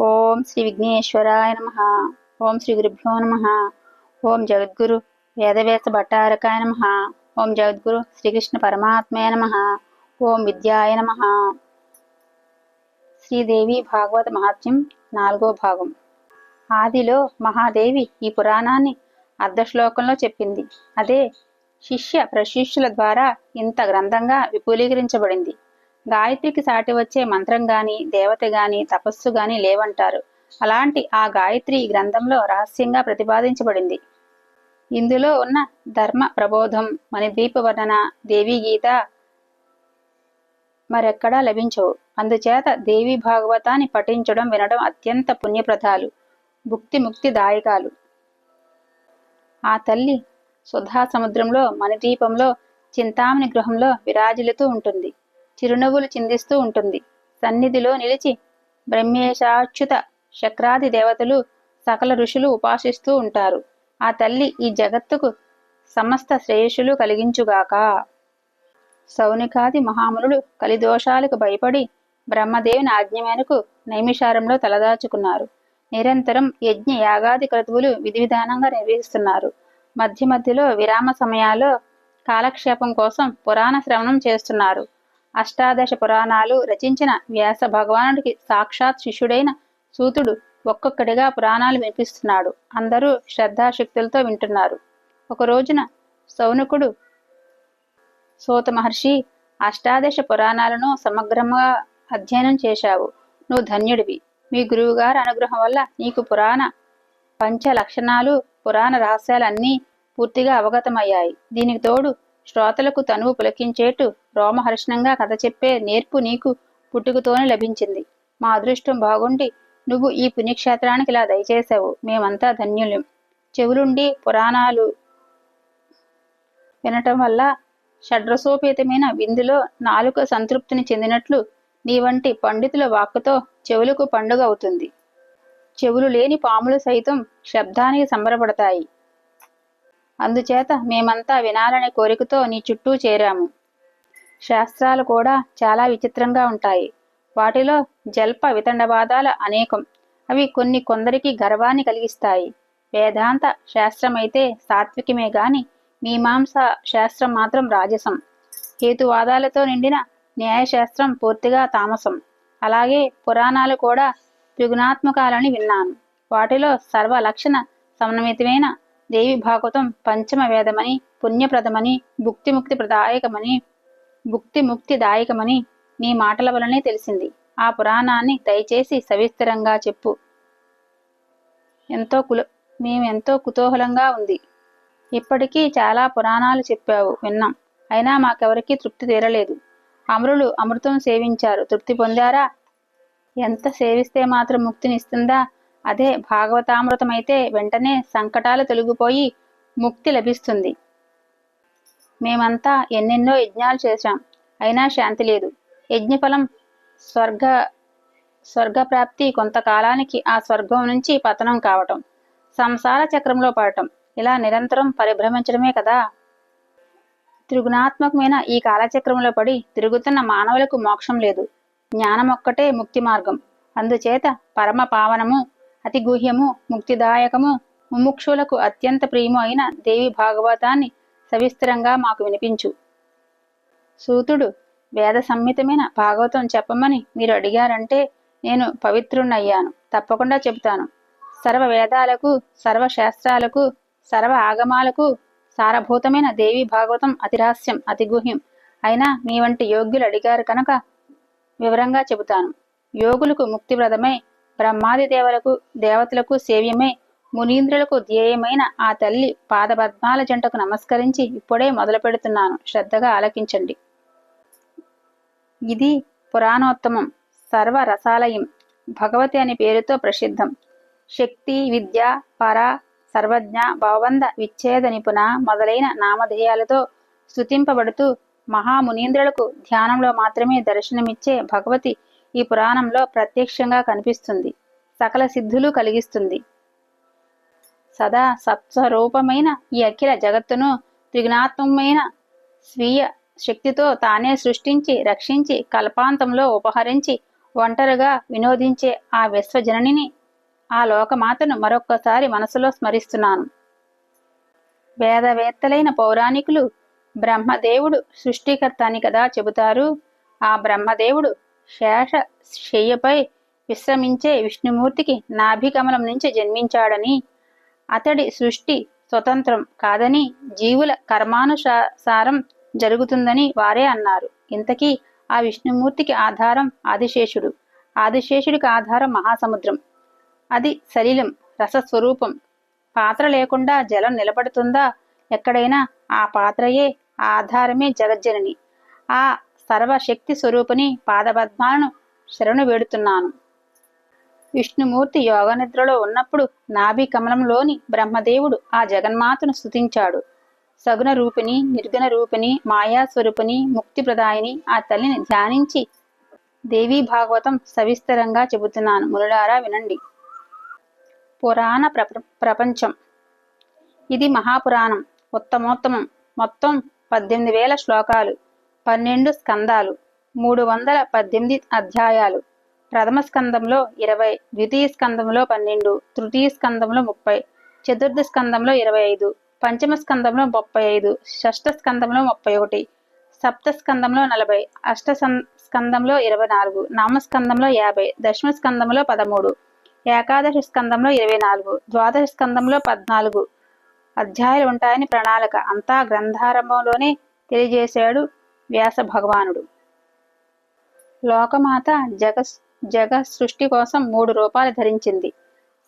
ఓం శ్రీ విఘ్నేశ్వరాయ నమ. ఓం శ్రీ గురుభ్యో నమ. ఓం జగద్గురు వేదవేస భట్టారకాయ నమ. ఓం జగద్గురు శ్రీకృష్ణ పరమాత్మయ నమ. ఓం విద్యాయ నమ. శ్రీదేవి భాగవత మహాత్మ్యం నాలుగో భాగం. ఆదిలో మహాదేవి ఈ పురాణాన్ని అర్ధశ్లోకంలో చెప్పింది. అదే శిష్య ప్రశిష్యుల ద్వారా ఇంత గ్రంథంగా విపులీకరించబడింది. గాయత్రికి సాటి వచ్చే మంత్రం గాని దేవత గాని తపస్సు గాని లేవంటారు. అలాంటి ఆ గాయత్రి ఈ గ్రంథంలో రహస్యంగా ప్రతిపాదించబడింది. ఇందులో ఉన్న ధర్మ ప్రబోధం మణిద్వీప వర్ణన దేవీ గీత మరెక్కడా లభించవు. అందుచేత దేవి భాగవతాన్ని పఠించడం వినడం అత్యంత పుణ్యప్రదాలు భుక్తి ముక్తి దాయకాలు. ఆ తల్లి సుధా సముద్రంలో మణిద్వీపంలో చింతామణి గృహంలో విరాజిల్లుతూ ఉంటుంది. చిరునవ్వులు చిందిస్తూ ఉంటుంది. సన్నిధిలో నిలిచి బ్రహ్మేశాచ్యుత శక్రాది దేవతలు సకల ఋషులు ఉపాసిస్తూ ఉంటారు. ఆ తల్లి ఈ జగత్తుకు సమస్త శ్రేయస్సులు కలిగించుగాక. సౌనికాది మహామునులు కలిదోషాలకు భయపడి బ్రహ్మదేవుని ఆజ్ఞ మేరకు నైమిషారంలో తలదాచుకున్నారు. నిరంతరం యజ్ఞ యాగాది క్రతువులు విధి విధానంగా నిర్వహిస్తున్నారు. మధ్య మధ్యలో విరామ సమయాల్లో కాలక్షేపం కోసం పురాణ శ్రవణం చేస్తున్నారు. అష్టాదశ పురాణాలు రచించిన వ్యాస భగవానుడికి సాక్షాత్ శిష్యుడైన సూతుడు ఒక్కొక్కడిగా పురాణాలు వినిపిస్తున్నాడు. అందరూ శ్రద్ధాశక్తులతో వింటున్నారు. ఒక రోజున సౌనకుడు సూత మహర్షి అష్టాదశ పురాణాలను సమగ్రంగా అధ్యయనం చేశావు. నువ్వు ధన్యుడివి. మీ గురువుగారి అనుగ్రహం వల్ల నీకు పురాణ పంచ లక్షణాలు పురాణ రహస్యాలన్నీ పూర్తిగా అవగతమయ్యాయి. దీనికి తోడు శ్రోతలకు తనువు పులకించేటు రోమహర్షణంగా కథ చెప్పే నేర్పు నీకు పుట్టుకతోనే లభించింది. మా అదృష్టం బాగుండి నువ్వు ఈ పుణ్యక్షేత్రానికి ఇలా దయచేశావు. మేమంతా ధన్యులం. చెవులుండి పురాణాలు వినటం వల్ల షడ్రసోపేతమైన విందులో నాలుక సంతృప్తిని చెందినట్లు నీ వంటి పండితుల వాక్కుతో చెవులకు పండుగ అవుతుంది. చెవులు లేని పాములు సైతం శబ్దానికి సంబరపడతాయి. అందుచేత మేమంతా వినాలనే కోరికతో నీ చుట్టూ చేరాము. శాస్త్రాలు కూడా చాలా విచిత్రంగా ఉంటాయి. వాటిలో జల్ప వితండవాదాల అనేకం. అవి కొన్ని కొందరికి గర్వాన్ని కలిగిస్తాయి. వేదాంత శాస్త్రమైతే సాత్వికమే గాని మీమాంస శాస్త్రం మాత్రం రాజసం. హేతువాదాలతో నిండిన న్యాయశాస్త్రం పూర్తిగా తామసం. అలాగే పురాణాలు కూడా త్రిగుణాత్మకాలని విన్నాను. వాటిలో సర్వలక్షణ సమన్వితమైన దేవి భాగవతం పంచమ వేదమని పుణ్యప్రదమని భుక్తిముక్తి ప్రదాయకమని భుక్తిముక్తిదాయకమని నీ మాటల వలనే తెలిసింది. ఆ పురాణాన్ని దయచేసి సవిస్తరంగా చెప్పు. ఎంతో కుల మేమెంతో కుతూహలంగా ఉంది. ఇప్పటికీ చాలా పురాణాలు చెప్పావు విన్నాం. అయినా మాకెవరికీ తృప్తి తీరలేదు. అమరులు అమృతం సేవించారు. తృప్తి పొందారా? ఎంత సేవిస్తే మాత్రం ముక్తినిస్తుందా అదే భాగవతామృతమైతే వెంటనే సంకటాలు తొలగిపోయి ముక్తి లభిస్తుంది. మేమంతా ఎన్నెన్నో యజ్ఞాలు చేశాం. అయినా శాంతి లేదు. యజ్ఞఫలం స్వర్గ స్వర్గప్రాప్తి కొంతకాలానికి ఆ స్వర్గం నుంచి పతనం కావటం సంసార చక్రంలో పడటం ఇలా నిరంతరం పరిభ్రమించడమే కదా. త్రిగుణాత్మకమైన ఈ కాలచక్రంలో పడి తిరుగుతున్న మానవులకు మోక్షం లేదు. జ్ఞానం ఒక్కటే ముక్తి మార్గం. అందుచేత పరమ పావనము అతి గుహ్యము ముక్తిదాయకము ముముక్షులకు అత్యంత ప్రియము అయిన దేవి భాగవతాన్ని సవిస్తరంగా మాకు వినిపించు. సూతుడు వేద సంహితమైన భాగవతం చెప్పమని మీరు అడిగారంటే నేను పవిత్రుణ్ణయ్యాను. తప్పకుండా చెబుతాను. సర్వ వేదాలకు సర్వ శాస్త్రాలకు సర్వ ఆగమాలకు సారభూతమైన దేవి భాగవతం అతిరహస్యం అతి గుహ్యం. అయినా మీ వంటి యోగ్యులు అడిగారు కనుక వివరంగా చెబుతాను. యోగులకు ముక్తిప్రదమై బ్రహ్మాది దేవలకు దేవతలకు సేవ్యమై మునీంద్రులకు ధ్యేయమైన ఆ తల్లి పాదపద్మాల జంటకు నమస్కరించి ఇప్పుడే మొదలు పెడుతున్నాను శ్రద్ధగా ఆలకించండి. ఇది పురాణోత్తమం. సర్వ రసాలయం భగవతి అనే పేరుతో ప్రసిద్ధం. శక్తి విద్య పర సర్వజ్ఞ భవబంధ విచ్ఛేద నిపుణ మొదలైన నామధేయాలతో స్తుతింపబడుతూ మహామునీంద్రులకు ధ్యానంలో మాత్రమే దర్శనమిచ్చే భగవతి ఈ పురాణంలో ప్రత్యక్షంగా కనిపిస్తుంది. సకల సిద్ధులు కలిగిస్తుంది. సదా సత్స్వరూపమైన ఈ అఖిల జగత్తును త్రిగుణాత్మకమైన స్వీయ శక్తితో తానే సృష్టించి రక్షించి కల్పాంతంలో ఉపహరించి ఒంటరిగా వినోదించే ఆ విశ్వజననిని ఆ లోకమాతను మరొక్కసారి మనసులో స్మరిస్తున్నాను. వేదవేత్తలైన పౌరాణికులు బ్రహ్మదేవుడు సృష్టికర్త అని కదా చెబుతారు. ఆ బ్రహ్మదేవుడు శేష శయ్యపై విశ్రమించే విష్ణుమూర్తికి నాభికమలం నుంచి జన్మించాడని అతడి సృష్టి స్వతంత్రం కాదని జీవుల కర్మానుసారం జరుగుతుందని వారే అన్నారు. ఇంతకీ ఆ విష్ణుమూర్తికి ఆధారం ఆదిశేషుడు. ఆదిశేషుడికి ఆధారం మహాసముద్రం. అది సలిలం రసస్వరూపం. పాత్ర లేకుండా జలం నిలబడుతుందా? ఎక్కడైనా ఆ పాత్రయే ఆధారమే జగజ్జనని. ఆ సర్వశక్తి స్వరూపుని పాదపద్మాలను శరణు వేడుతున్నాను. విష్ణుమూర్తి యోగనిద్రలో ఉన్నప్పుడు నాభి కమలంలోని బ్రహ్మదేవుడు ఆ జగన్మాతను స్థుతించాడు సగుణ రూపిణి నిర్గుణ రూపిణి మాయాస్వరూపిణి ముక్తిప్రదాయిని ఆ తల్లిని ధ్యానించి దేవీ భాగవతం సవిస్తరంగా చెబుతున్నాను. మురళారా వినండి. పురాణ ప్రప ప్రపంచం. ఇది మహాపురాణం. ఉత్తమోత్తమం. మొత్తం పద్దెనిమిది వేల శ్లోకాలు. పన్నెండు స్కందాలు. మూడు వందల పద్దెనిమిది అధ్యాయాలు. ప్రథమ స్కందంలో ఇరవై ద్వితీయ స్కందంలో పన్నెండు తృతీయ స్కందంలో ముప్పై చతుర్థ స్కందంలో ఇరవై ఐదు పంచమ స్కందంలో ముప్పై ఐదు షష్ఠ స్కందంలో ముప్పై ఒకటి సప్త స్కందంలో నలభై అష్ట స్కందంలో ఇరవై నాలుగు నామస్కందంలో యాభై దశమ స్కందంలో పదమూడు ఏకాదశి స్కందంలో ఇరవై నాలుగు ద్వాదశ స్కందంలో పద్నాలుగు అధ్యాయాలు ఉంటాయని ప్రణాళిక అంతా గ్రంథారంభంలోనే తెలియజేశాడు వ్యాస భగవానుడు. లోకమాత జగస్ జగ సృష్టి కోసం మూడు రూపాలు ధరించింది.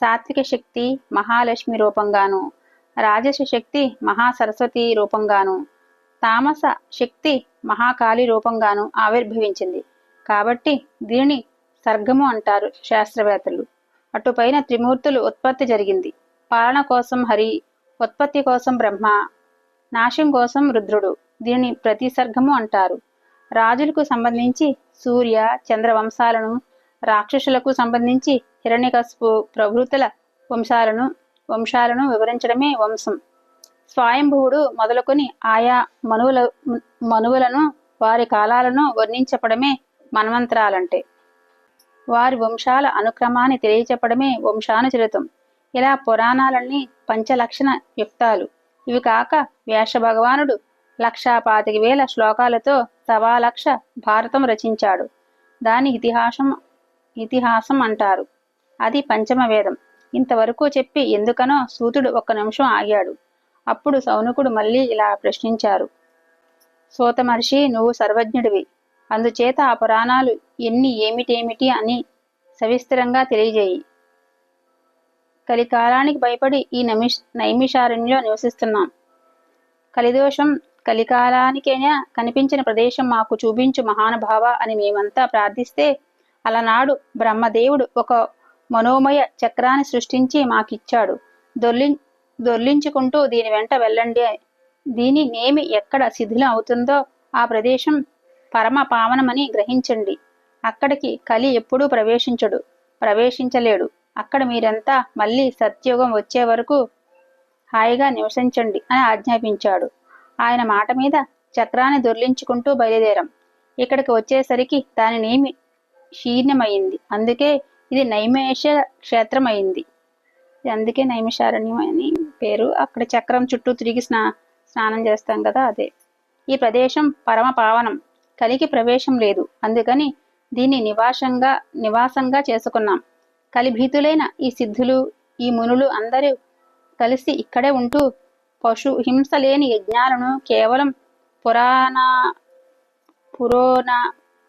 సాత్విక శక్తి మహాలక్ష్మి రూపంగాను రాజస శక్తి మహాసరస్వతి రూపంగాను తామస శక్తి మహాకాళి రూపంగాను ఆవిర్భవించింది. కాబట్టి దీనిని సర్గము అంటారు శాస్త్రవేత్తలు. అటుపైన త్రిమూర్తులు ఉత్పత్తి జరిగింది. పాలన కోసం హరి ఉత్పత్తి కోసం బ్రహ్మ నాశం కోసం రుద్రుడు దీనిని ప్రతిసర్గము అంటారు. రాజులకు సంబంధించి సూర్య చంద్ర వంశాలను రాక్షసులకు సంబంధించి హిరణ్యకశపు ప్రభృతుల వంశాలను వంశాలను వివరించడమే వంశం. స్వయంభువుడు మొదలుకొని ఆయా మనువుల మనువులను వారి కాలాలను వర్ణించపడమే మన్వంతరాలంటే. వారి వంశాల అనుక్రమాన్ని తెలియచెప్పడమే వంశానుచరితం. ఇలా పురాణాలన్నీ పంచలక్షణ యుక్తాలు. ఇవి కాక వ్యాస భగవానుడు లక్షా పాతిక వేల శ్లోకాలతో సవాలక్ష భారతం రచించాడు. దాని ఇతిహాసం ఇతిహాసం అంటారు. అది పంచమ వేదం ఇంతవరకు చెప్పి ఎందుకనో సూతుడు ఒక్క నిమిషం ఆగాడు. అప్పుడు సౌనకుడు మళ్ళీ ఇలా ప్రశ్నించారు. సూత మహర్షి నువ్వు సర్వజ్ఞుడివి. అందుచేత ఆ పురాణాలు ఎన్ని ఏమిటేమిటి అని సవిస్తరంగా తెలియజేయి. కలికాలానికి భయపడి ఈ నమిష్ నైమిషారణ్యంలో నివసిస్తున్నాం. కలిదోషం కలికాలానికైనా కనిపించిన ప్రదేశం మాకు చూపించు మహానుభావ అని మేమంతా ప్రార్థిస్తే అలనాడు బ్రహ్మదేవుడు ఒక మనోమయ చక్రాన్ని సృష్టించి మాకిచ్చాడు. దొర్లి దొర్లించుకుంటూ దీని వెంట వెళ్ళండి. దీని నేమి ఎక్కడ శిథిలం అవుతుందో ఆ ప్రదేశం పరమ పావనమని గ్రహించండి. అక్కడికి కలి ఎప్పుడూ ప్రవేశించడు. ప్రవేశించలేడు. అక్కడ మీరంతా మళ్ళీ సత్యుగం వచ్చే వరకు హాయిగా నివసించండి అని ఆజ్ఞాపించాడు. ఆయన మాట మీద చక్రాన్ని దొర్లించుకుంటూ బయలుదేరాం. ఇక్కడికి వచ్చేసరికి దాని నేమి క్షీణమైంది అందుకే ఇది నైమేష క్షేత్రం అయింది అందుకే నైమిషారణ్యం అని పేరు. అక్కడ చక్రం చుట్టూ తిరిగి స్నా స్నానం చేస్తాం కదా అదే. ఈ ప్రదేశం పరమ పావనం. కలికి ప్రవేశం లేదు. అందుకని దీన్ని నివాసంగా నివాసంగా చేసుకున్నాం. కలిభీతులైన ఈ సిద్ధులు ఈ మునులు అందరూ కలిసి ఇక్కడే ఉంటూ పశు హింస లేని యజ్ఞాలను కేవలం పురాణ పురోణ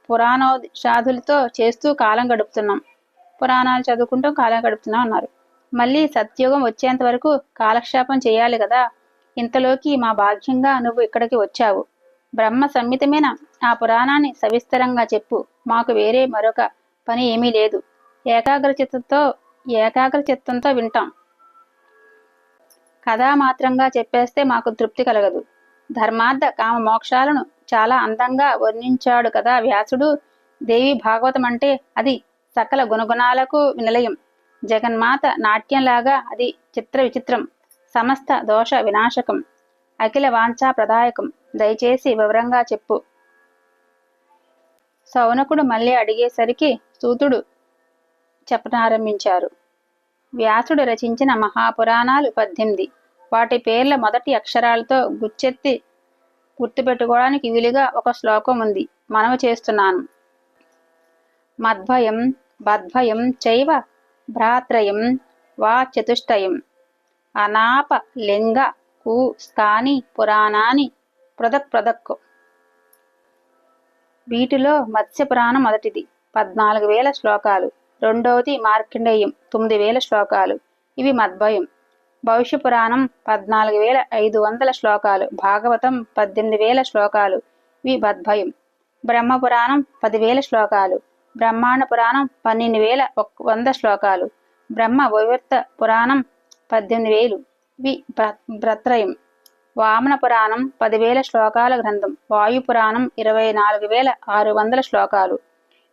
పురాణోషాదులతో చేస్తూ కాలం గడుపుతున్నాం. పురాణాలు చదువుకుంటూ కాలం గడుపుతున్నాం అన్నారు. మళ్ళీ సత్యోగం వచ్చేంత వరకు కాలక్షేపం చేయాలి కదా. ఇంతలోకి మా భాగ్యంగా నువ్వు ఇక్కడికి వచ్చావు. బ్రహ్మ సంహితమైన ఆ పురాణాన్ని సవిస్తరంగా చెప్పు. మాకు వేరే మరొక పని ఏమీ లేదు. ఏకాగ్ర చిత్తంతో ఏకాగ్ర చిత్తంతో వింటాం. కథామాత్రంగా చెప్పేస్తే మాకు తృప్తి కలగదు. ధర్మార్థ కామ మోక్షాలను చాలా అందంగా వర్ణించాడు కదా వ్యాసుడు. దేవి భాగవతం అంటే అది సకల గుణగుణాలకు నిలయం. జగన్మాత నాట్యంలాగా అది చిత్ర విచిత్రం సమస్త దోష వినాశకం అఖిల వాంఛా ప్రదాయకం. దయచేసి వివరంగా చెప్పు. సౌనకుడు మళ్ళీ అడిగేసరికి సూతుడు చెప్పనారంభించారు. వ్యాసుడు రచించిన మహాపురాణాలు పద్దెనిమిది. వాటి పేర్ల మొదటి అక్షరాలతో గుచ్చెత్తి గుర్తుపెట్టుకోవడానికి వీలుగా ఒక శ్లోకం ఉంది. మనవి చేస్తున్నాను. మద్భయం బద్భయం చైవ భ్రాత్రయం వా చతుష్టయం. అనాప లింగ కు స్థాని పురాణాన్ని ప్రదక్ ప్రదక్. వీటిలో మత్స్య పురాణం మొదటిది. పద్నాలుగు వేల శ్లోకాలు. రెండవది మార్కండేయం. తొమ్మిది వేల శ్లోకాలు. ఇవి మద్భయం. భవిష్య పురాణం పద్నాలుగు వేల ఐదు వందల శ్లోకాలు భాగవతం పద్దెనిమిది వేల శ్లోకాలు వి బద్భయం. బ్రహ్మ పురాణం పదివేల శ్లోకాలు బ్రహ్మాండ పురాణం పన్నెండు వేల వంద శ్లోకాలు బ్రహ్మ వైవర్త పురాణం పద్దెనిమిది వేలు వి భ్రత్రయం వామన పురాణం పదివేల శ్లోకాల గ్రంథం వాయు పురాణం ఇరవై నాలుగు వేల ఆరు వందల శ్లోకాలు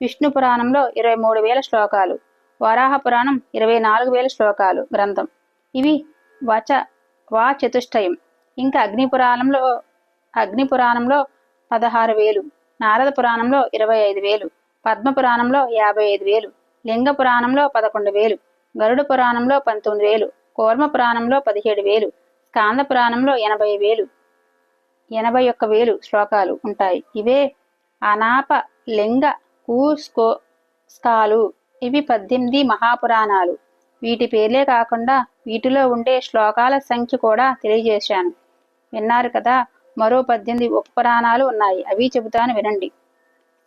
విష్ణు పురాణంలో ఇరవై మూడు వేల శ్లోకాలు వరాహ పురాణం ఇరవై నాలుగు వేల శ్లోకాలు గ్రంథం. ఇవి వచ వా చతుష్టయం ఇంకా అగ్ని పురాణంలో అగ్ని పురాణంలో పదహారు వేలు నారద పురాణంలో ఇరవై ఐదు వేలు పద్మ పురాణంలో యాభై ఐదు వేలు లింగ పురాణంలో పదకొండు వేలు గరుడ పురాణంలో పంతొమ్మిది వేలు కూర్మ పురాణంలో పదిహేడు వేలు స్కాంద పురాణంలో ఎనభై వేలు ఎనభై ఒక్క వేలు శ్లోకాలు ఉంటాయి. ఇవే అనాప లింగ కూస్కో స్కాలు. ఇవి పద్దెనిమిది మహాపురాణాలు. వీటి పేర్లే కాకుండా వీటిలో ఉండే శ్లోకాల సంఖ్య కూడా తెలియజేశాను. విన్నారు కదా మరో పద్దెనిమిది ఉపపురాణాలు ఉన్నాయి. అవి చెబుతాను వినండి.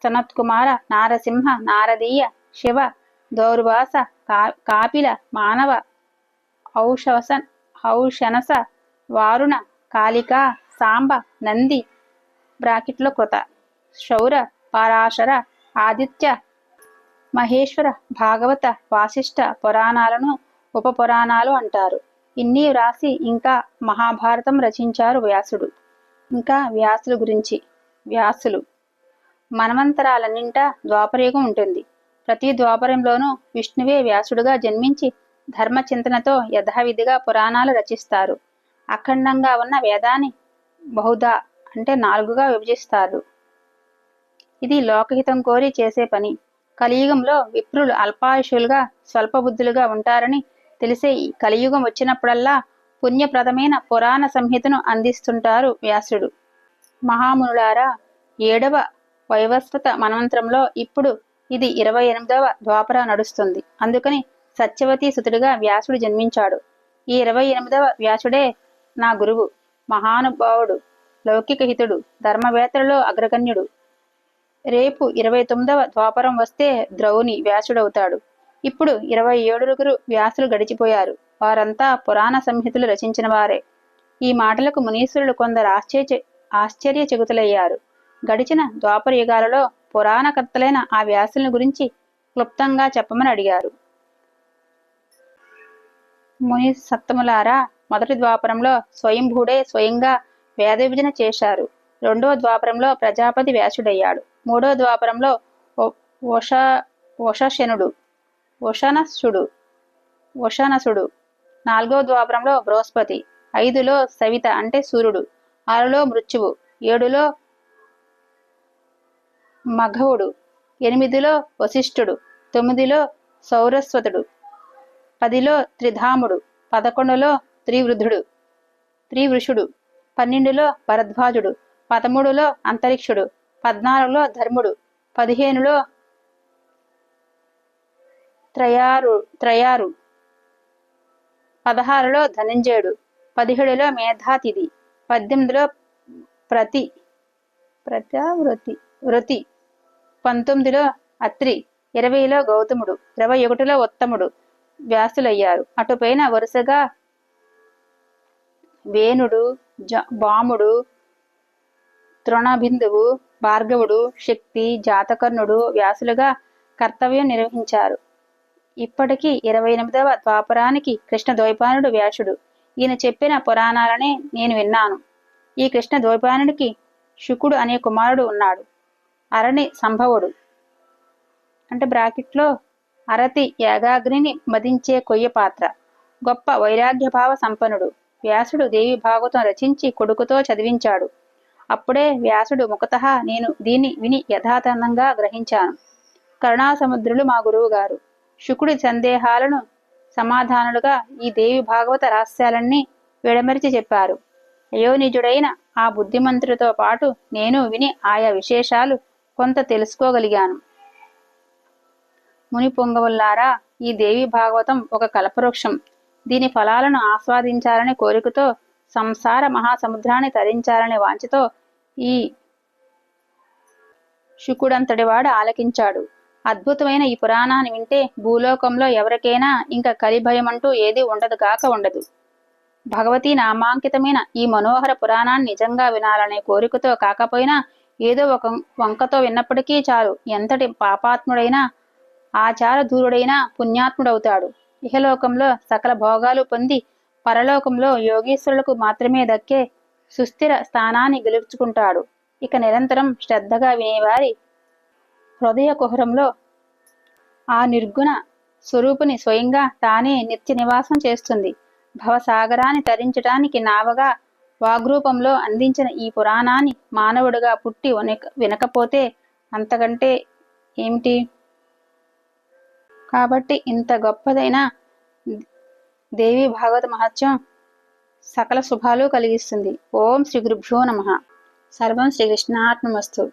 సనత్కుమార నారసింహ నారదీయ శివ దౌర్వాస కాపిల మానవ ఔషవసన్ ఔషనస వారుణ కాళిక సాంబ నంది బ్రాకెట్లో కృత శౌర పరాశర ఆదిత్య మహేశ్వర భాగవత వాసిష్ట పురాణాలను ఉపపురాణాలు అంటారు. ఇన్ని వ్రాసి ఇంకా మహాభారతం రచించారు వ్యాసుడు. ఇంకా వ్యాసుల గురించి. వ్యాసులు. మనమంతరాలన్నింటా ద్వాపరయుగం ఉంటుంది. ప్రతి ద్వాపరంలోనూ విష్ణువే వ్యాసుడుగా జన్మించి ధర్మచింతనతో యథావిధిగా పురాణాలు రచిస్తారు. అఖండంగా ఉన్న వేదాన్ని బహుదా అంటే నాలుగుగా విభజిస్తారు. ఇది లోకహితం కోరి చేసే పని. కలియుగంలో విప్రులు అల్పాయుషులుగా స్వల్పబుద్ధులుగా ఉంటారని తెలిసే ఈ కలియుగం వచ్చినప్పుడల్లా పుణ్యప్రదమైన పురాణ సంహితను అందిస్తుంటారు వ్యాసుడు. మహామునులారా ఏడవ వైవస్వత మనమంత్రంలో ఇప్పుడు ఇది ఇరవై ఎనిమిదవ ద్వాపర నడుస్తుంది. అందుకని సత్యవతి సుతుడిగా వ్యాసుడు జన్మించాడు. ఈ ఇరవై ఎనిమిదవ వ్యాసుడే నా గురువు మహానుభావుడు లౌకిక హితుడు ధర్మవేత్తలలో అగ్రగణ్యుడు. రేపు ఇరవై తొమ్మిదవ ద్వాపరం వస్తే ద్రౌని వ్యాసుడవుతాడు. ఇప్పుడు ఇరవై ఏడుగురు వ్యాసులు గడిచిపోయారు. వారంతా పురాణ సంహితులు రచించిన వారే. ఈ మాటలకు మునీశ్వరులు కొందరు ఆశ్చర్య ఆశ్చర్య చెగుతులయ్యారు. గడిచిన ద్వాపర యుగాలలో పురాణకర్తలైన ఆ వ్యాసుల గురించి క్లుప్తంగా చెప్పమని అడిగారు. ముని సప్తములారా మొదటి ద్వాపరంలో స్వయంభూడే స్వయంగా వేద విభజన చేశారు. రెండవ ద్వాపరంలో ప్రజాపతి వ్యాసుడయ్యాడు. మూడో ద్వాపరంలో వష వషశనుడు వషనసుడు వషనసుడు నాలుగో ద్వాపరంలో బృహస్పతి ఐదులో సవిత అంటే సూర్యుడు ఆరులో మృత్యువు ఏడులో మఘవుడు ఎనిమిదిలో వశిష్ఠుడు తొమ్మిదిలో సౌరస్వతుడు పదిలో త్రిధాముడు పదకొండులో త్రివృధుడు త్రివృషుడు పన్నెండులో భరద్వాజుడు పదమూడులో అంతరిక్షుడు పద్నాలుగులో ధర్ముడు పదిహేనులో త్రయారు త్రయారు. పదహారులో ధనంజయుడు పదిహేడులో మేధాతిథి పద్దెనిమిదిలో ప్రతి ప్రజావృతి వృతి పంతొమ్మిదిలో అత్రి ఇరవైలో గౌతముడు ఇరవై ఒకటిలో ఉత్తముడు వ్యాసులయ్యారు. అటుపైన వరుసగా వేణుడు జ బాముడు తృణబిందువు భార్గవుడు శక్తి జాతకర్ణుడు వ్యాసులుగా కర్తవ్యం నిర్వహించారు. ఇప్పటికీ ఇరవై ఎనిమిదవ ద్వాపరానికి కృష్ణ ద్వైపానుడు వ్యాసుడు. ఈయన చెప్పిన పురాణాలనే నేను విన్నాను. ఈ కృష్ణ ద్వైపానుడికి శుకుడు అనే కుమారుడు ఉన్నాడు. అరణి సంభవుడు. అంటే బ్రాకెట్లో అరతి యాగాగ్నిని మదించే కొయ్య పాత్ర. గొప్ప వైరాగ్యభావ సంపన్నుడు. వ్యాసుడు దేవి భాగవతం రచించి కొడుకుతో చదివించాడు. అప్పుడే వ్యాసుడు ముఖత నేను దీన్ని విని యథాతథంగా గ్రహించాను. కరుణాసముద్రులు మా గురువు గారు శుకుడి సందేహాలను సమాధానులుగా ఈ దేవి భాగవత రహస్యాలన్నీ విడమరిచి చెప్పారు. అయోనిజుడైన ఆ బుద్ధిమంతుడితో పాటు నేను విని ఆయా విశేషాలు కొంత తెలుసుకోగలిగాను. ముని పొంగవుల్లారా ఈ దేవి భాగవతం ఒక కల్పవృక్షం. దీని ఫలాలను ఆస్వాదించాలనే కోరికతో సంసార మహాసముద్రాన్ని తరించాలనే వాంఛతో ఈ శుకుడంతటివాడు ఆలకించాడు. అద్భుతమైన ఈ పురాణాన్ని వింటే భూలోకంలో ఎవరికైనా ఇంకా కలిభయం అంటూ ఏది ఉండదు గాక ఉండదు. భగవతి నామాంకితమైన ఈ మనోహర పురాణాన్ని నిజంగా వినాలనే కోరికతో కాకపోయినా ఏదో ఒక వంకతో విన్నప్పటికీ చాలు ఎంతటి పాపాత్ముడైనా ఆచార దూరుడైనా పుణ్యాత్ముడవుతాడు. ఇహలోకంలో సకల భోగాలు పొంది పరలోకంలో యోగీశ్వరులకు మాత్రమే దక్కే సుస్థిర స్థానాన్ని గెలుచుకుంటాడు. ఇక నిరంతరం శ్రద్ధగా వినేవారి హృదయ కుహరంలో ఆ నిర్గుణ స్వరూపుని స్వయంగా తానే నిత్య నివాసం చేస్తుంది. భవసాగరాన్ని తరించడానికి నావగా వాగ్రూపంలో అందించిన ఈ పురాణాన్ని మానవుడిగా పుట్టి వినకపోతే అంతకంటే ఏమిటి? కాబట్టి ఇంత గొప్పదైన దేవి భాగవత మహత్యం సకల శుభాలు కలిగిస్తుంది. ఓం శ్రీ గురుభ్యో నమ. సర్వం శ్రీకృష్ణాత్మస్తు